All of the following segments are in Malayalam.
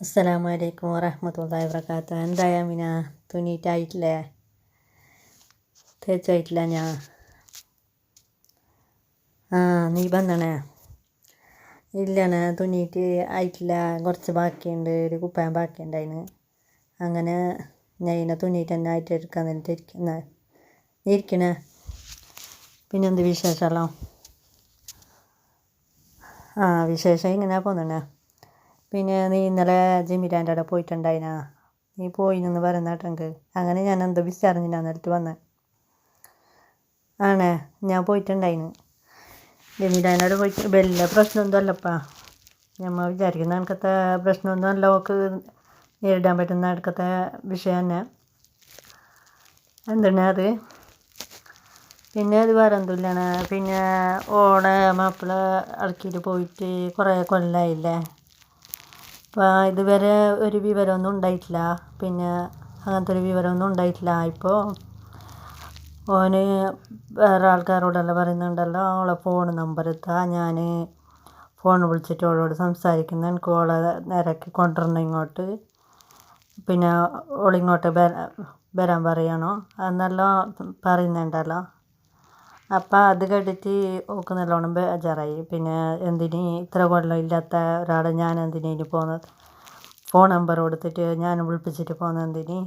അസ്സലാമു അലൈക്കും വറഹ്മത്തുള്ളാഹി വബറകാതുഹു എന്തായാ മിന? തുണിയിട്ടായിട്ടില്ലേ തേച്ചായിട്ടില്ല ഞാൻ ആ നീ വന്നണേ? ഇല്ലണേ തുണിയിട്ട് ആയിട്ടില്ല. കുറച്ച് ബാക്കിയുണ്ട്. ഒരു കുപ്പായം ബാക്കിയുണ്ടായിന്. അങ്ങനെ ഞാൻ ഇതിനെ തുണിയിട്ട് തന്നെ ആയിട്ട് എടുക്കാൻ വേണ്ടിയിട്ട് ഇരിക്കുന്ന നീ ഇരിക്കണേ? പിന്നെന്ത് വിശേഷമല്ലോ? ആ വിശേഷം ഇങ്ങനെ പോകുന്നണേ പിന്നെ നീ ഇന്നലെ ജമീലാന്റെ അവിടെ പോയിട്ടുണ്ടായിനാ? നീ പോയിന്നെന്ന് പറയുന്ന കേട്ടെങ്കിൽ അങ്ങനെ ഞാൻ എന്തോ വിചാരിഞ്ഞിനാ എന്നിട്ട് വന്നെ. ആണേ ഞാൻ പോയിട്ടുണ്ടായിന്. ജമീലാന്റെ അവിടെ പോയിട്ട് വലിയ പ്രശ്നമൊന്നും അല്ലപ്പാ നമ്മൾ വിചാരിക്കുന്ന കണക്കത്തെ പ്രശ്നമൊന്നും അല്ല ഓക്ക് നേരിടാൻ പറ്റുന്ന കണക്കത്തെ വിഷയം തന്നെ. എന്താണ് അത്? പിന്നെ അത് വേറെ എന്തില്ലാണ് പിന്നെ ഓടെ മാപ്പിള ഇറക്കിയിട്ട് പോയിട്ട് കുറേ കൊല്ലമായില്ലേ അപ്പോൾ ഇതുവരെ ഒരു വിവരമൊന്നും ഉണ്ടായിട്ടില്ല. പിന്നെ അങ്ങനത്തെ ഒരു വിവരമൊന്നും ഉണ്ടായിട്ടില്ല. ഇപ്പോൾ ഓന് വേറെ ആൾക്കാരോടെല്ലാം പറയുന്നുണ്ടല്ലോ ഓളെ ഫോൺ നമ്പർ എത്താ ഞാൻ ഫോൺ വിളിച്ചിട്ട് അവളോട് സംസാരിക്കുന്ന. എനിക്ക് ഓളെ നിരക്കി കൊണ്ടുവരണം ഇങ്ങോട്ട്. പിന്നെ ഓളിങ്ങോട്ട് വരാൻ പറയണോ? എന്നെല്ലാം പറയുന്നുണ്ടല്ലോ. അപ്പം അത് കേട്ടിട്ട് ഓക്ക് നല്ലോണം ബേജാറായി. പിന്നെ എന്തിന് ഇത്ര കൊല്ലം ഇല്ലാത്ത ഒരാളെ ഞാൻ എന്തിന് ഇനി പോകുന്നത് ഫോൺ നമ്പർ കൊടുത്തിട്ട് ഞാൻ വിളിപ്പിച്ചിട്ട് പോകുന്നത് എന്തിന്?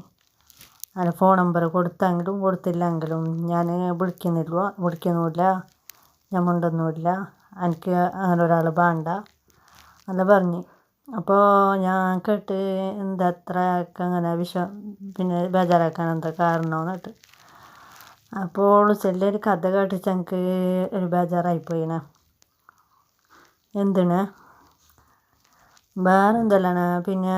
അങ്ങനെ ഫോൺ നമ്പർ കൊടുത്തെങ്കിലും കൊടുത്തില്ലെങ്കിലും ഞാൻ വിളിക്കുന്നില്ല. വിളിക്കുന്നുമില്ല. ഞാൻ മിണ്ടുന്നുമില്ല എനിക്ക് അങ്ങനെ ഒരാൾ വേണ്ട. അല്ല പറഞ്ഞ്. അപ്പോൾ ഞാൻ കേട്ട് എന്താ അത്ര അങ്ങനെ വിഷം പിന്നെ ബേജാറാക്കാൻ എന്താ കാരണം അപ്പോൾ ചെല്ലൊരു കഥ കേട്ടിട്ട് എനിക്ക് ഒരു ബേജാറായിപ്പോയിന. എന്തിന്? വേറെ എന്തെല്ലാണ് പിന്നെ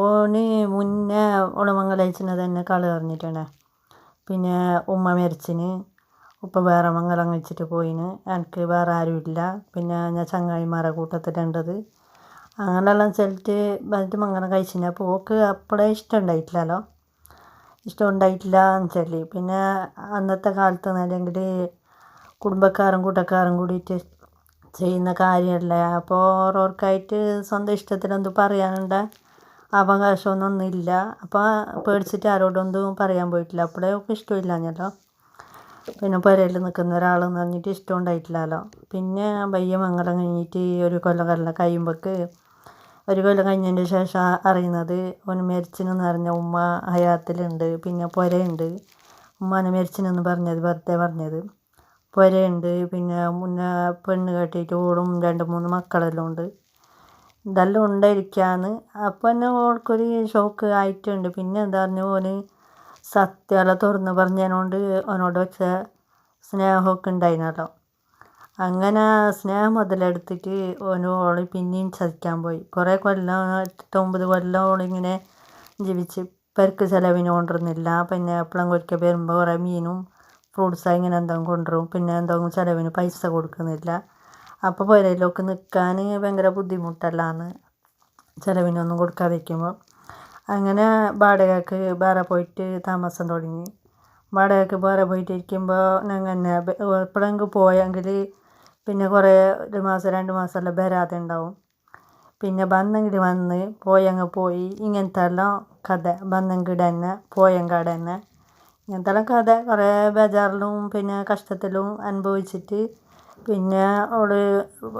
ഓന് മുന്നേ ഓളെ മംഗലയച്ചിന് തന്നെ കളി പറഞ്ഞിട്ടാണ്. പിന്നെ ഉമ്മ മരിച്ചിന്. ഉപ്പ വേറെ മംഗലം കഴിച്ചിട്ട് പോയിന്. എനിക്ക് വേറെ ആരുമില്ല. പിന്നെ ഞാൻ ചങ്ങായിമാരെ കൂട്ടത്തിലുണ്ടത്. അങ്ങനെയെല്ലാം ചെല്ലിട്ട് വന്നിട്ട് മംഗലം കഴിച്ചിന്. അപ്പോൾ ഓക്ക് അപ്പോഴേ ഇഷ്ടം ഉണ്ടായിട്ടില്ലല്ലോ. ഇഷ്ടം ഉണ്ടായിട്ടില്ല എന്ന് വെച്ചാൽ പിന്നെ അന്നത്തെ കാലത്ത് അല്ലെങ്കിൽ കുടുംബക്കാരും കൂട്ടക്കാരും കൂടിയിട്ട് ചെയ്യുന്ന കാര്യമല്ലേ? അപ്പോൾ ഓരോർക്കായിട്ട് സ്വന്തം ഇഷ്ടത്തിനെന്ത് പറയാനുണ്ട് അവകാശമൊന്നും അപ്പോൾ പേടിച്ചിട്ട് ആരോടൊന്നും പറയാൻ പോയിട്ടില്ല. അപ്പോഴേ ഒക്കെ ഇഷ്ടമില്ലാഞ്ഞല്ലോ. പിന്നെ പുരയിൽ നിൽക്കുന്ന ഒരാളെന്ന് പറഞ്ഞിട്ട് ഇഷ്ടം ഉണ്ടായിട്ടില്ലല്ലോ പിന്നെ പയ്യെ മംഗലം കഴിഞ്ഞിട്ട് ഒരു കൊല്ലം കൊല്ലം കഴിയുമ്പോൾക്ക് ഒരു കൊല്ലം കഴിഞ്ഞതിന്റെ ശേഷം അറിയുന്നത്. ഓന് മരിച്ചെന്ന് പറഞ്ഞ ഉമ്മ ഹയാത്തിലുണ്ട്. പിന്നെ പുരയുണ്ട്. ഉമ്മാനെ മരിച്ചെന്ന് പറഞ്ഞത് വെറുതെ പറഞ്ഞത്. പുരയുണ്ട്. പിന്നെ മുന്നേ പെണ്ണ് കെട്ടിയിട്ട് ഓടും രണ്ട് മൂന്ന് മക്കളെല്ലാം ഉണ്ട്. ഇതെല്ലാം ഉണ്ടായിരിക്കാന്ന്. അപ്പം തന്നെ ഓൾക്കൊരു ഷോക്ക് ആയിട്ടുണ്ട്. പിന്നെ എന്താ പറഞ്ഞു ഓന് സത്യമെല്ലാം തുറന്ന് പറഞ്ഞതിനോണ്ട് ഓനോട് വെച്ച സ്നേഹമൊക്കെ ഉണ്ടായിരുന്നല്ലോ അങ്ങനെ സ്നേഹം മുതലെടുത്തിട്ട് ഓന് ഓളി പിന്നെയും ചതിക്കാൻ പോയി. കുറേ കൊല്ലം എട്ടൊമ്പത് കൊല്ലം ഓളിങ്ങനെ ജീവിച്ച് പെരക്ക് ചിലവിന് കൊണ്ടുവരുന്നില്ല. പിന്നെ എപ്പോഴും ഒരിക്കൽ വരുമ്പോൾ കുറേ മീനും ഫ്രൂട്ട്സ് ഇങ്ങനെ എന്തെങ്കിലും കൊണ്ടുവരും. പിന്നെ എന്തെങ്കിലും ചിലവിന് പൈസ കൊടുക്കുന്നില്ല. അപ്പോൾ പുരയിലൊക്കെ നിൽക്കാൻ ഭയങ്കര ബുദ്ധിമുട്ടല്ലാന്ന് ചിലവിനൊന്നും കൊടുക്കാതിരിക്കുമ്പോൾ അങ്ങനെ വാടകയ്ക്ക് വേറെ പോയിട്ട് താമസം തുടങ്ങി. വാടകയ്ക്ക് വേറെ പോയിട്ടിരിക്കുമ്പോൾ ഞങ്ങൾ തന്നെ എപ്പോഴെങ്കിലും പോയെങ്കിൽ പിന്നെ കുറേ ഒരു മാസം രണ്ട് മാസമെല്ലാം വരാതെ ഉണ്ടാവും. പിന്നെ വന്നെങ്കിൽ വന്ന് പോയെങ്കിൽ പോയി. ഇങ്ങനത്തെ എല്ലാം കഥ വന്നെങ്കിൽ തന്നെ പോയെങ്കിൽ തന്നെ. ഇങ്ങനത്തെ എല്ലാം കഥ കുറേ ബേജാറിലും പിന്നെ കഷ്ടത്തിലും അനുഭവിച്ചിട്ട് പിന്നെ അവൾ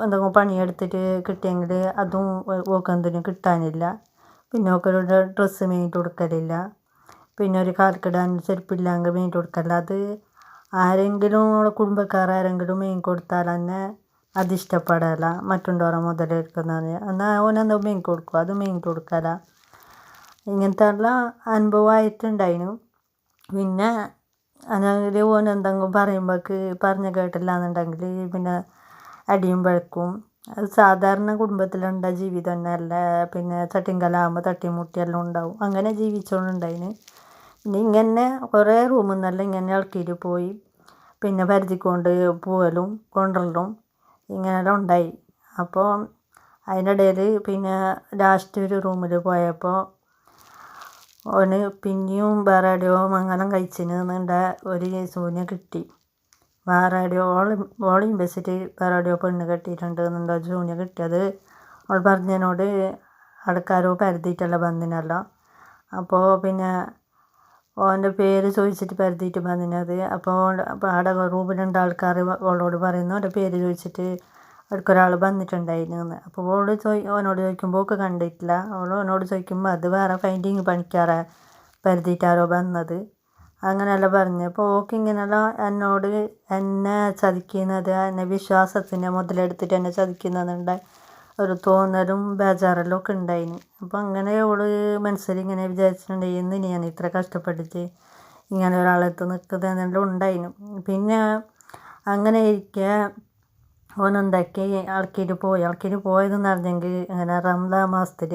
എന്തെങ്കിലും പണിയെടുത്തിട്ട് കിട്ടിയെങ്കിൽ അതും ഓക്കെന്തിനും കിട്ടാനില്ല. പിന്നെ ഓക്കൊരു ഡ്രസ്സ് മേടിച്ച് കൊടുക്കലില്ല. പിന്നെ ഒരു കാൽക്കിടാൻ ചെരുപ്പില്ലെങ്കിൽ മേടിച്ച് കൊടുക്കലില്ല. അത് ആരെങ്കിലും ഓളെ കുടുംബക്കാർ ആരെങ്കിലും മീൻ കൊടുത്താൽ തന്നെ അത് ഇഷ്ടപ്പെടില്ല മറ്റുള്ളവരെ മുതലെടുക്കുന്നത് എന്നാൽ ഓനെന്തോ മീൻ കൊടുക്കും അത് മീൻ കൊടുക്കില്ല ഇങ്ങനത്തെ എല്ലാം അനുഭവമായിട്ടുണ്ടായിരുന്നു പിന്നെ അല്ലെങ്കിൽ ഓനെന്തെങ്കിലും പറയുമ്പോൾക്ക് പറഞ്ഞ് കേട്ടില്ല എന്നുണ്ടെങ്കിൽ പിന്നെ അടിയും വഴക്കും അത് സാധാരണ കുടുംബത്തിലുണ്ട ജീവിതം തന്നെയല്ലേ. പിന്നെ ചട്ടിങ്കലാകുമ്പോൾ തട്ടിയും മുട്ടിയെല്ലാം ഉണ്ടാവും. അങ്ങനെ ജീവിച്ചുകൊണ്ടുണ്ടായിന് പിന്നെ ഇങ്ങനെ കുറേ റൂമിൽ നിന്നെല്ലാം ഇങ്ങനെ ഇളക്കിയിട്ട് പോയി. പിന്നെ പരിചിക്കൊണ്ട് പോവലും കൊണ്ടുവരലും ഇങ്ങനെയെല്ലാം ഉണ്ടായി. അപ്പോൾ അതിനിടയിൽ പിന്നെ ലാസ്റ്റ് ഒരു റൂമിൽ പോയപ്പോൾ ഓന് പിന്നെയും വേറെ എവിടെയോ മംഗലം കഴിച്ചിന് എന്നുണ്ട ഒരു സൂര്യ കിട്ടി. വേറെ എവിടെയോ ഓൾ ഓൾ വെച്ചിട്ട് വേറെ എവിടെയോ പെണ്ണ് കെട്ടിയിട്ടുണ്ട് എന്നുണ്ട സൂര്യ കിട്ടിയത്. അവൾ പറഞ്ഞതിനോട് ആൾക്കാരോ പരതിയിട്ടെല്ലാം വന്നിനല്ലോ. അപ്പോൾ പിന്നെ ഓന്റെ പേര് ചോദിച്ചിട്ട് പരതിയിട്ട് വന്നിനത് അപ്പോൾ അപ്പോൾ ആടെ റൂമിലുണ്ട ആൾക്കാർ ഓളോട് പറയുന്നു ഓന്റെ പേര് ചോദിച്ചിട്ട് അവിടേക്കൊരാൾ വന്നിട്ടുണ്ടായിരുന്നു എന്ന്. അപ്പോൾ ഓൾ ചോദി ഓനോട് ചോദിക്കുമ്പോൾ ഓൾക്ക് കണ്ടിട്ടില്ല. ഓൾ ഓനോട് ചോദിക്കുമ്പോൾ അത് വേറെ പെയിന്റിങ് പണിക്കാരെ പരതിയിട്ടാരോ വന്നത്? അങ്ങനെയെല്ലാം പറഞ്ഞു. അപ്പോൾ ഓക്ക് ഇങ്ങനെയെല്ലാം എന്നോട് എന്നെ ചതിക്കുന്നത് എന്നെ വിശ്വാസത്തിനെ മുതലെടുത്തിട്ട് എന്നെ ചതിക്കുന്നതെന്നുണ്ട് ഒരു തോന്നലും ബേജാറെല്ലാം ഒക്കെ ഉണ്ടായിന്. അപ്പം അങ്ങനെ അവൾ മനസ്സിൽ ഇങ്ങനെ വിചാരിച്ചിട്ടുണ്ടെങ്കിൽ എന്തിന് ഞാൻ ഇത്ര കഷ്ടപ്പെട്ടിട്ട് ഇങ്ങനെ ഒരാളെടുത്ത് നിൽക്കുന്നതെന്നെല്ലാം ഉണ്ടായിന്. പിന്നെ അങ്ങനെ ഇരിക്കെ ഓനെന്താക്കി ആൾക്കാര് പോയി. ആൾക്കാര് പോയതെന്ന് പറഞ്ഞെങ്കിൽ അങ്ങനെ റംസാൻ മാസത്തിൽ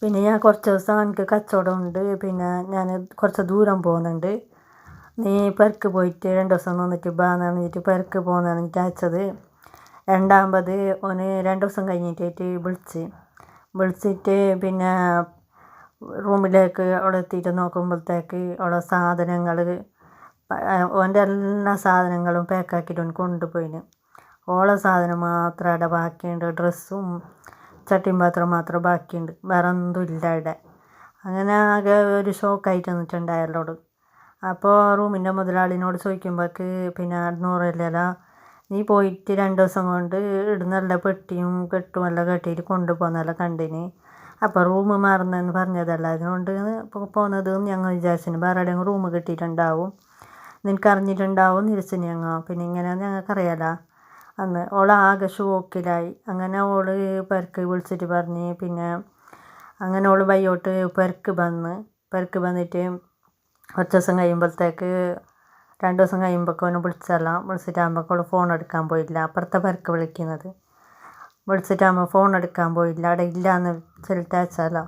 പിന്നെ ഞാൻ കുറച്ച് ദിവസം എനിക്ക് കച്ചവടം ഉണ്ട്. പിന്നെ ഞാൻ കുറച്ച് ദൂരം പോകുന്നുണ്ട്. നീ പെരക്ക് പോയിട്ട് രണ്ട് ദിവസം നിന്നിട്ട് ബാ എന്ന് പറഞ്ഞിട്ട് പെരക്ക് പോകുന്നതാണ് അയച്ചത് രണ്ടാമത് ഓന് രണ്ട് ദിവസം കഴിഞ്ഞിട്ടായിട്ട് വിളിച്ച്. വിളിച്ചിട്ട് പിന്നെ റൂമിലേക്ക് അവിടെ എത്തിയിട്ട് നോക്കുമ്പോഴത്തേക്ക് അവിടെ സാധനങ്ങൾ ഓന്റെ എല്ലാ സാധനങ്ങളും പാക്കാക്കിയിട്ട് ഓൻ കൊണ്ടുപോയിന്. ഓളെ സാധനം മാത്രം അവിടെ ബാക്കിയുണ്ട്. ഡ്രസ്സും ചട്ടിയും പാത്രം മാത്രം ബാക്കിയുണ്ട്. വേറെ ഒന്നും ഇല്ല അവിടെ. അങ്ങനെ ആകെ ഒരു ഷോക്കായിട്ട് നിന്നിട്ടുണ്ടായല്ലോട് അപ്പോൾ റൂമിന്റെ മുതലാളിനോട് ചോദിക്കുമ്പോഴേക്ക് പിന്നെ നൂറില്ലല്ല നീ പോയിട്ട് രണ്ട് ദിവസം കൊണ്ട് ഇടുന്നുള്ള പെട്ടിയും കെട്ടും എല്ലാം കെട്ടിയിട്ട് കൊണ്ടുപോകുന്നെല്ലാം കണ്ടിന്. അപ്പോൾ റൂം മാറുന്നതെന്ന് പറഞ്ഞതല്ല? അതുകൊണ്ട് പോകുന്നത് ഞങ്ങൾ വിചാരിച്ചിന്. വേറെ എവിടെയെങ്കിലും റൂം കിട്ടിയിട്ടുണ്ടാവും. നിനക്ക് അറിഞ്ഞിട്ടുണ്ടാവും തിരിച്ചിന് ഞങ്ങൾ പിന്നെ ഇങ്ങനെ ഞങ്ങൾക്കറിയാലോ അന്ന് ഓൾ ആകെ ഷോക്കിലായി. അങ്ങനെ ഓൾ പെരക്ക് വിളിച്ചിട്ട് പറഞ്ഞ്. പിന്നെ അങ്ങനെ ഓൾ വയ്യോട്ട് പെരക്ക് വന്ന്. പെരക്ക് വന്നിട്ട് കുറച്ച് ദിവസം കഴിയുമ്പോഴത്തേക്ക് രണ്ട് ദിവസം കഴിയുമ്പോഴേക്കും അവനെ വിളിച്ചെല്ലാം വിളിച്ചിട്ടാകുമ്പോൾ ഫോൺ എടുക്കാൻ പോയില്ല. അപ്പുറത്തെ പേർക്ക് വിളിക്കുന്നത്. വിളിച്ചിട്ടാകുമ്പോൾ ഫോൺ എടുക്കാൻ പോയില്ല. അവിടെ ഇല്ലയെന്ന് ചൊല്ലിട്ട് അയച്ചല്ലോ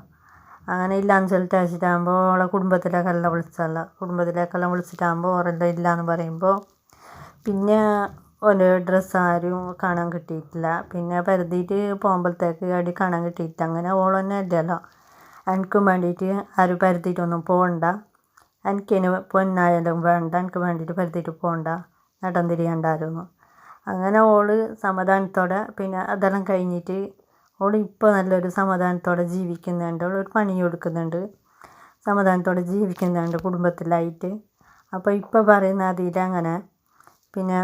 അങ്ങനെ ഇല്ലയെന്ന് ചൊല്ലിട്ട് അവളെ കുടുംബത്തിലേക്കെല്ലാം വിളിച്ചല്ല കുടുംബത്തിലേക്കെല്ലാം വിളിച്ചിട്ടാകുമ്പോൾ ഓരെല്ലാം ഇല്ലയെന്ന് പറയുമ്പോൾ പിന്നെ ഒരു ഡ്രസ്സ് ആരും കാണാൻ കിട്ടിയിട്ടില്ല. പിന്നെ പരതിയിട്ട് പോകുമ്പോഴത്തേക്ക് അടി കാണാൻ കിട്ടിയിട്ടില്ല. അങ്ങനെ ഓളന്നെ ഇല്ലല്ലോ എനിക്കും വേണ്ടിയിട്ട് ആരും പരതിയിട്ടൊന്നും പോകണ്ട. എനിക്കിനി പൊന്നായാലും വേണ്ട എനിക്ക് വേണ്ടിയിട്ട് പരതിയിട്ട് പോകണ്ട നടൻ തിരിയണ്ടായിരുന്നു. അങ്ങനെ ഓൾ സമാധാനത്തോടെ പിന്നെ അതെല്ലാം കഴിഞ്ഞിട്ട് ഓൾ ഇപ്പോൾ നല്ലൊരു സമാധാനത്തോടെ ജീവിക്കുന്നുണ്ട്. ഓൾ ഒരു പണി കൊടുക്കുന്നുണ്ട്. സമാധാനത്തോടെ ജീവിക്കുന്നുണ്ട് കുടുംബത്തിലായിട്ട്. അപ്പോൾ ഇപ്പോൾ പറയുന്ന അതിൽ അങ്ങനെ പിന്നെ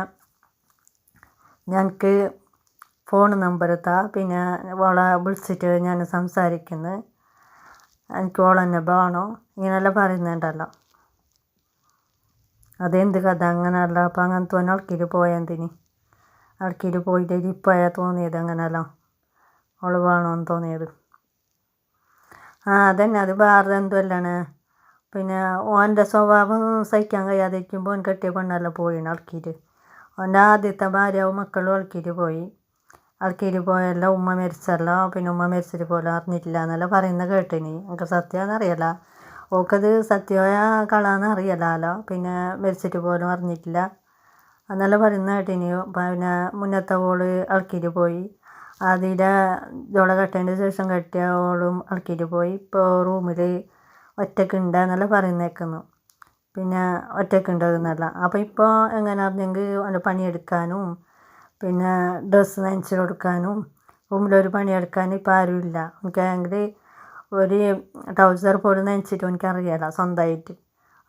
ഞങ്ങൾക്ക് ഫോൺ നമ്പർ താ പിന്നെ ഓളെ വിളിച്ചിട്ട് ഞാൻ സംസാരിക്കുന്നു. എനിക്ക് ഓളെന്നെ വേണം. ഇങ്ങനെയെല്ലാം പറയുന്നുണ്ടല്ലോ. അതെന്ത് കഥ? അങ്ങനെയല്ല അപ്പം അങ്ങനത്തെ അൾക്കിൽ പോയെന്തിന്? അൾക്കിൽ പോയിട്ട് ഇപ്പോഴാണ് തോന്നിയത് അങ്ങനെയെല്ലാം ഓൾ വേണമെന്ന് തോന്നിയത്. ആ അതന്നെ. അത് വേറെ എന്തുമല്ലാണ് പിന്നെ ഓന്റെ സ്വഭാവം സഹിക്കാൻ കഴിയാതിരിക്കുമ്പോൾ ഓൻ കെട്ടിയ പെണ്ണെല്ലാം പോയിന് അൾക്കിൽ ഓന്റെ ആദ്യത്തെ ഭാര്യയാവും മക്കളും അൾക്കിൽ പോയി. അൾക്കിൽ പോയല്ല ഉമ്മ മരിച്ചല്ല. പിന്നെ ഉമ്മ മരിച്ചിട്ട് പോലും അറിഞ്ഞിട്ടില്ല എന്നല്ല പറയുന്നത് കേട്ടിനി. എനിക്ക് സത്യമാണെന്ന് ഓക്കത് സത്യമായ കളാന്ന് അറിയില്ലല്ലോ പിന്നെ മരിച്ചിട്ട് പോലും അറിഞ്ഞിട്ടില്ല. എന്നെല്ലാം പറയുന്നത് കേട്ടിനി പിന്നെ മുന്നത്തെ ഓൾ ഇളക്കിയിട്ട് പോയി. അതിലെ ജോള കെട്ടതിന്റെ ശേഷം കെട്ടിയ ഓളും ഇളക്കിയിട്ട് പോയി. ഇപ്പോൾ റൂമിൽ ഒറ്റയ്ക്കുണ്ട് എന്നെല്ലാം പറയുന്നേക്കുന്നു. പിന്നെ ഒറ്റയ്ക്കുണ്ട് എന്നല്ല. അപ്പോൾ ഇപ്പോൾ എങ്ങനെ അറിഞ്ഞെങ്കിൽ ഓന്റെ പണിയെടുക്കാനും പിന്നെ ഡ്രസ്സ് നനച്ച് കൊടുക്കാനും റൂമിലൊരു പണിയെടുക്കാൻ ഇപ്പോൾ ആരുമില്ല. എനിക്കാണെങ്കിൽ ഒരു ട്രൗസർ പോലും നനച്ചിട്ട് എനിക്കറിയില്ല സ്വന്തമായിട്ട്.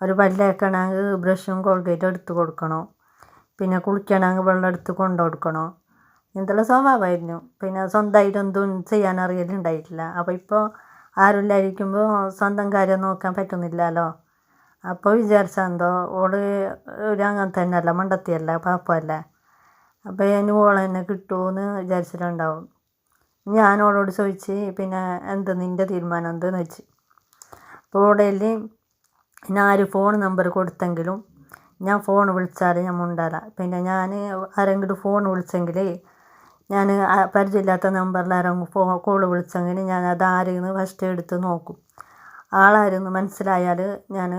ഒരു പല്ല് തേക്കണമെങ്കിൽ ബ്രഷും കോൾഗേറ്റും എടുത്ത് കൊടുക്കണം. പിന്നെ കുളിക്കണമെങ്കിൽ വെള്ളം എടുത്ത് കൊണ്ടു കൊടുക്കണം. ഇങ്ങനത്തെയുള്ള സ്വഭാവമായിരുന്നു. പിന്നെ സ്വന്തമായിട്ട് എന്തും ചെയ്യാൻ അറിയലുണ്ടായിട്ടില്ല. അപ്പോൾ ഇപ്പോൾ ആരുമില്ലായിരിക്കുമ്പോൾ സ്വന്തം കാര്യം നോക്കാൻ പറ്റുന്നില്ലല്ലോ. അപ്പോൾ വിചാരിച്ച എന്തോ ഓൾ ഒരു അങ്ങനെ തന്നെയല്ല മണ്ടത്തിയല്ല പാപ്പമല്ല അപ്പോൾ ഇനി ഓളെ തന്നെ കിട്ടുമെന്ന് വിചാരിച്ചിട്ടുണ്ടാവും. ഞാൻ ഓളോട് ചോദിച്ച് പിന്നെ എന്ത് നിന്റെ തീരുമാനം എന്തെന്ന് വെച്ച്? അപ്പോൾ ഓടയിൽ ഞാൻ ആര് ഫോൺ നമ്പർ കൊടുത്തെങ്കിലും ഞാൻ ഫോൺ വിളിച്ചാൽ ഞാൻ മുണ്ടാല. പിന്നെ ഞാൻ ആരെങ്കിലും ഫോൺ വിളിച്ചെങ്കിൽ ഞാൻ പരിചയമില്ലാത്ത നമ്പറിൽ ആരെങ്കിലും ഫോ കോൾ വിളിച്ചെങ്കിൽ ഞാൻ അത് ആരെന്ന് ഫസ്റ്റ് എടുത്ത് നോക്കും. ആളാരെന്ന് മനസ്സിലായാൽ ഞാൻ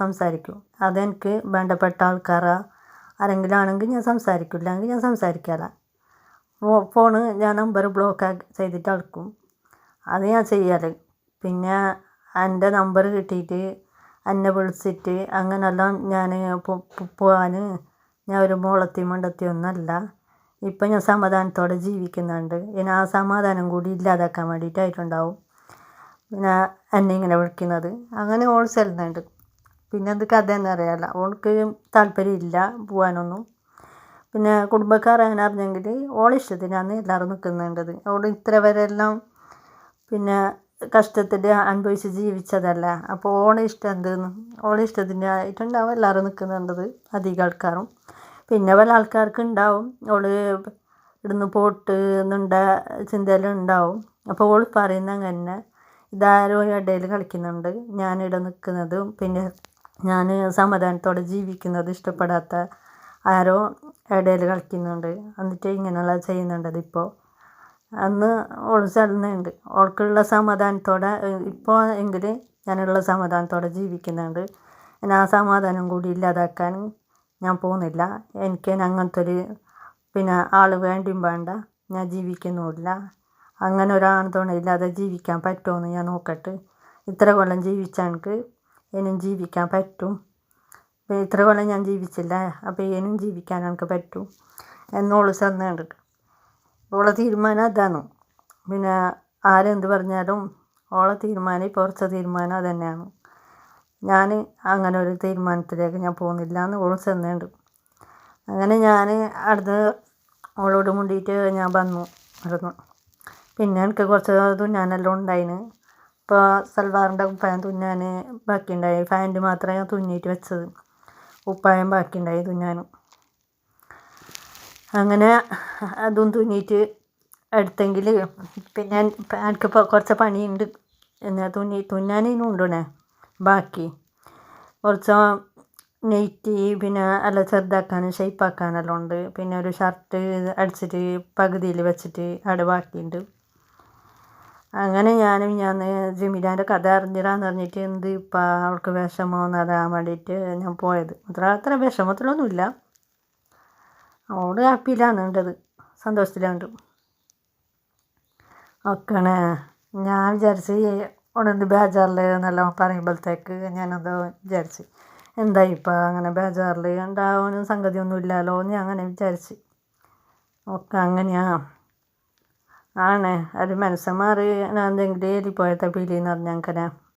സംസാരിക്കും. അതെനിക്ക് വേണ്ടപ്പെട്ട ആൾക്കാരാ. ആരെങ്കിലും ആണെങ്കിൽ ഞാൻ സംസാരിക്കും. ഇല്ലെങ്കിൽ ഞാൻ സംസാരിക്കില്ല ഫോണ് ഞാൻ നമ്പർ ബ്ലോക്ക് ചെയ്തിട്ട് അടക്കും. അത് ഞാൻ ചെയ്യാറ്. പിന്നെ എന്റെ നമ്പർ കിട്ടിയിട്ട് എന്നെ വിളിച്ചിട്ട് അങ്ങനെയെല്ലാം ഞാൻ പോകാൻ ഞാൻ ഒരു മോളത്തി മണ്ടത്തി ഒന്നുമല്ല ഇപ്പം ഞാൻ സമാധാനത്തോടെ ജീവിക്കുന്നുണ്ട്. ഇനി ആ സമാധാനം കൂടി ഇല്ലാതാക്കാൻ വേണ്ടിയിട്ടായിട്ടുണ്ടാവും. പിന്നെ എന്നെ ഇങ്ങനെ വിളിക്കുന്നത്. അങ്ങനെ ഓൾ ചെല്ലുന്നുണ്ട് പിന്നെ എന്ത് കഥ എന്നറിയാല്ല ഓൾക്ക് താല്പര്യമില്ല പോകാനൊന്നും പിന്നെ കുടുംബക്കാർ അങ്ങനെ അറിഞ്ഞെങ്കിൽ ഓളെ ഇഷ്ടത്തിനാണ് എല്ലാവരും നിൽക്കുന്നുണ്ടത്. ഓൾ ഇത്ര വരെ പിന്നെ കഷ്ടത്തിൽ അനുഭവിച്ച് ജീവിച്ചതല്ല. അപ്പോൾ ഓളെ ഇഷ്ടം എന്തെന്ന്? ഓളെ ഇഷ്ടത്തിന്റെ എല്ലാവരും നിൽക്കുന്നുണ്ടത് അധികം ആൾക്കാരും. പിന്നെ പല ആൾക്കാർക്ക് ഉണ്ടാവും. ഓൾ ഇവിടുന്ന് പോട്ട് എന്നുണ്ട ചിന്തയെല്ലാം ഉണ്ടാവും. അപ്പോൾ ഓൾ പറയുന്ന അങ്ങനെ. ഇതാരോ ഇടയിൽ കളിക്കുന്നുണ്ട്. ഞാനിവിടെ നിൽക്കുന്നതും പിന്നെ ഞാൻ സമാധാനത്തോടെ ജീവിക്കുന്നത് ഇഷ്ടപ്പെടാത്ത ആരോ ഇടയിൽ കളിക്കുന്നുണ്ട്. എന്നിട്ട് ഇങ്ങനെയുള്ള ചെയ്യുന്നുണ്ട് അതിപ്പോൾ അന്ന് ഓൾ ചെല്ലുന്നുണ്ട് ഓൾക്കുള്ള സമാധാനത്തോടെ ഇപ്പോൾ എങ്കിൽ ഞാനുള്ള സമാധാനത്തോടെ ജീവിക്കുന്നുണ്ട്. ഞാൻ ആ സമാധാനം കൂടി ഇല്ലാതാക്കാൻ ഞാൻ പോകുന്നില്ല. എനിക്ക് അങ്ങനത്തെ ഒരു പിന്നെ ആൾ വേണ്ടിയും വേണ്ട. ഞാൻ ജീവിക്കുന്നുമില്ല. അങ്ങനെ ഒരാൺ ഇല്ലാതെ ജീവിക്കാൻ പറ്റുമോയെന്ന് ഞാൻ നോക്കട്ടെ. ഇത്ര കൊല്ലം ജീവിച്ച എനിക്ക് ഇനിയും ജീവിക്കാൻ പറ്റും. ഇത്ര കൊല്ലം ഞാൻ ജീവിച്ചില്ല അപ്പോൾ ഇനിയും ജീവിക്കാൻ എനിക്ക് പറ്റൂ എന്നോൾ ചെന്നുണ്ട് ഓളെ തീരുമാനം അതാണ്. പിന്നെ ആരെന്ത് പറഞ്ഞാലും ഓളെ തീരുമാനം ഇപ്പോൾ ഉറച്ച തീരുമാനം അത് തന്നെയാണ് ഞാൻ അങ്ങനെ ഒരു തീരുമാനത്തിലേക്ക് ഞാൻ പോകുന്നില്ല എന്ന് ഓൾ ചെന്നുണ്ട് അങ്ങനെ ഞാൻ അടുത്ത് ഓളോട് മുണ്ടിയിട്ട് ഞാൻ വന്നു അവിടുന്ന് പിന്നെ എനിക്ക് കുറച്ച് തുന്നാനെല്ലാം ഉണ്ടായിന്. ഇപ്പോൾ സൽവാറിന്റെ ഫാൻ തുന്നാൻ ബാക്കിയുണ്ടായി. പാന്റ് മാത്രമേ തുന്നിയിട്ട് വെച്ചത്. കുപ്പായം ബാക്കിയുണ്ടായി തുന്നാൻ അങ്ങനെ അതും തുന്നിയിട്ട് എടുത്തെങ്കിൽ പിന്നെ എനിക്ക് കുറച്ച് പണിയുണ്ട് എന്നാൽ തുന്നി തുന്നാൻ ഇനി ഉണ്ടോണേ? ബാക്കി കുറച്ച് നെയ്റ്റി പിന്നെ അല്ല ചെറുതാക്കാനും ഷേപ്പാക്കാനെല്ലാം ഉണ്ട്. പിന്നെ ഒരു ഷർട്ട് അടിച്ചിട്ട് പകുതിയിൽ വെച്ചിട്ട് അവിടെ ബാക്കിയുണ്ട്. അങ്ങനെ ഞാനും ഞാൻ ജമീലാന്റെ കഥ അറിഞ്ഞിടാന്ന് പറഞ്ഞിട്ട് എന്ത് ഇപ്പം അവൾക്ക് വിഷമം അറിയാൻ വേണ്ടിയിട്ട് ഞാൻ പോയത്. അത്ര അത്ര വിഷമത്തിലൊന്നുമില്ല. അവൾ ഹാപ്പിയിലാണ് സന്തോഷത്തിലുണ്ട് ഒക്കണേ ഞാൻ വിചാരിച്ച് ഉടനെ ബേജാറിൽ എന്നെല്ലാം പറയുമ്പോഴത്തേക്ക് ഞാനത് വിചാരിച്ച്. എന്താ ഇപ്പം അങ്ങനെ ബേജാറിൽ ഉണ്ടാവാനും സംഗതിയൊന്നും ഇല്ലല്ലോ എന്ന് ഞാൻ അങ്ങനെ വിചാരിച്ച്. ഒക്കെ അങ്ങനെയാ. ആണ്. ഒരു മനസ്സന്മാർ എന്തെങ്കിലും എലിപ്പോയത്തെ എന്ന് പറഞ്ഞാൽ അങ്ങനെ.